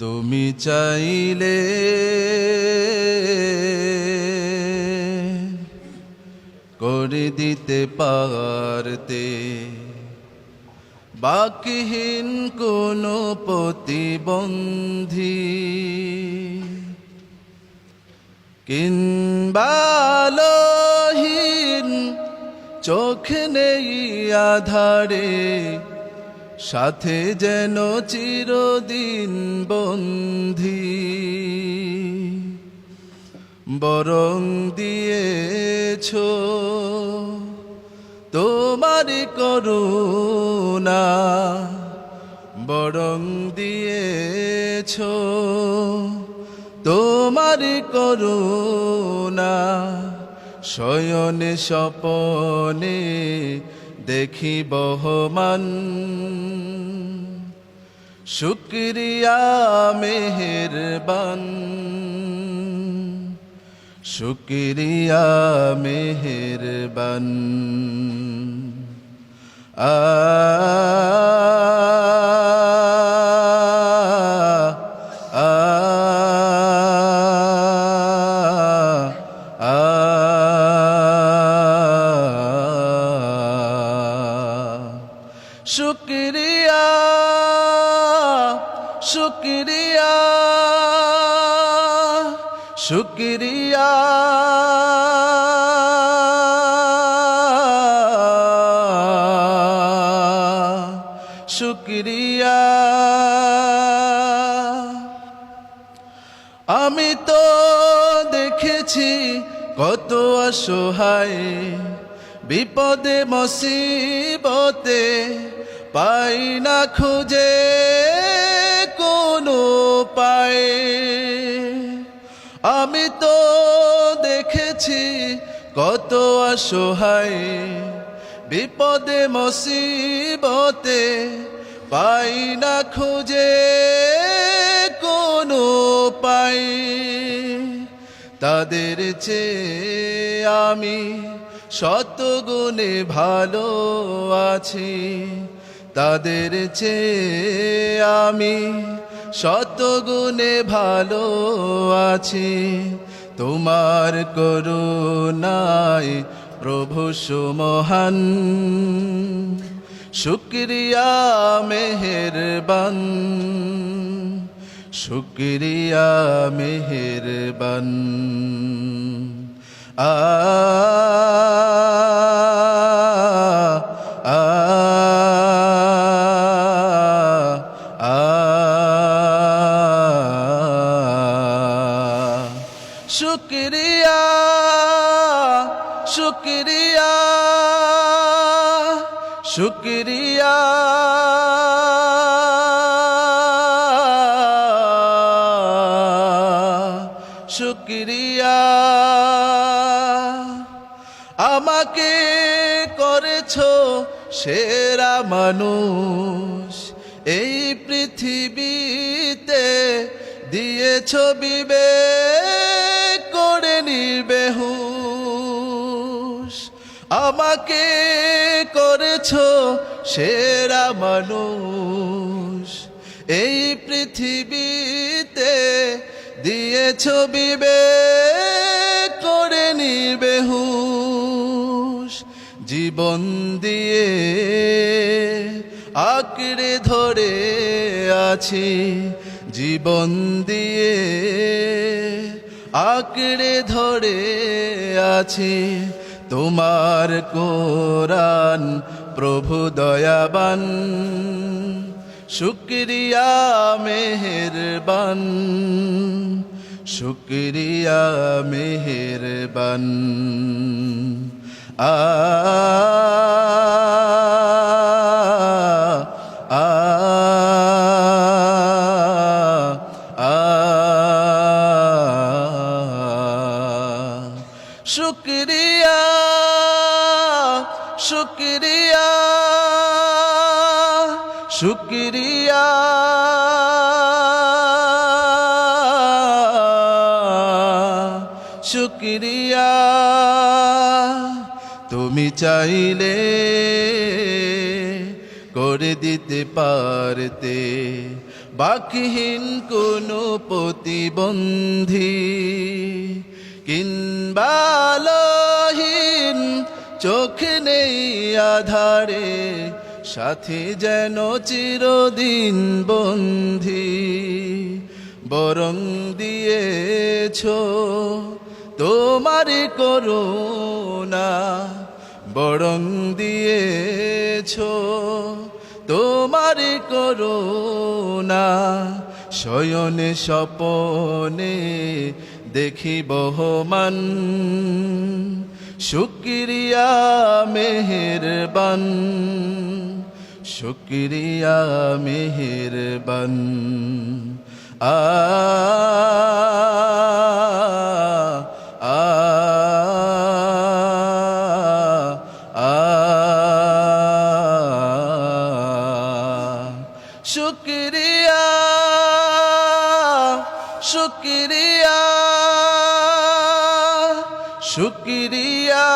তুমি চাইলে করে দিতে পারতে। বাকিহীন কোনো প্রতিবন্ধী। কিংবালহীন চোখ নেই আধারে। সাথে যেন চিরদিন বন্ধি। বরং দিয়েছ তোমার করুণা। বরং দিয়েছ তোমার করুণা। শয়নে স্বপনে দেখি বহমান শুক্রিয়া মেহেরবান। শুক্রিয়া মেহেরবান। আ শুক্রিয়া শুক্রিয়া শুক্রিয়া। শুক্রিয়া। আমি তো দেখেছি কত অসহায় বিপদে মসিবতে পাই না খুঁজে কোনো পায় আমি তো দেখেছি কত অসহায়, বিপদে, মসিবতে পাই না খুঁজে কোনো পাই। তাদের চেয়ে আমি শতগুণে ভালো আছি। তাদের চেয়ে আমি শত গুণে ভালো আছি। তোমার করুণায় প্রভু সুমহান। শুক্রিয়া মেহেরবান। শুক্রিয়া মেহেরবান। আ শুক্রিয়া শুক্রিয়া শুক্রিয়া। শুক্রিয়া। আমাকে করেছ সেরা মানুষ। এই পৃথিবীতে দিয়েছ বিবেক করে নির্বেহুশ। আমাকে করেছ সেরা মানুষ। এই পৃথিবীতে দিয়েছ বিবেক করে নির্বেহুশ। জীবন দিয়ে আঁকড়ে ধরে আছি জীবন দিয়ে। আঁকড়ে ধরে আছি তোমার কোরআন প্রভু দয়াবান। শুক্রিয়া মেহেরবান শুক্রিয়া মেহেরবান। আ শুক্রিয়া শুক্রিয়া শুক্রিয়া। শুক্রিয়া তুমি চাইলে করে দিতে পারতে। বাকিহীন কোনো প্রতিবন্ধী কিনবালহীন চোখ নেই আধারে, সাথে যেন চিরদিন বন্ধি বরং দিয়েছ তোমার করুণা, বরং দিয়েছ তোমার করুণা। শয়নে স্বপনে দেখি বহমান শুক্রিয়া মেহেরবান শুক্রিয়া মেহেরবান। আ। শুক্রিয়া শুক্রিয়া শুক্রিয়া।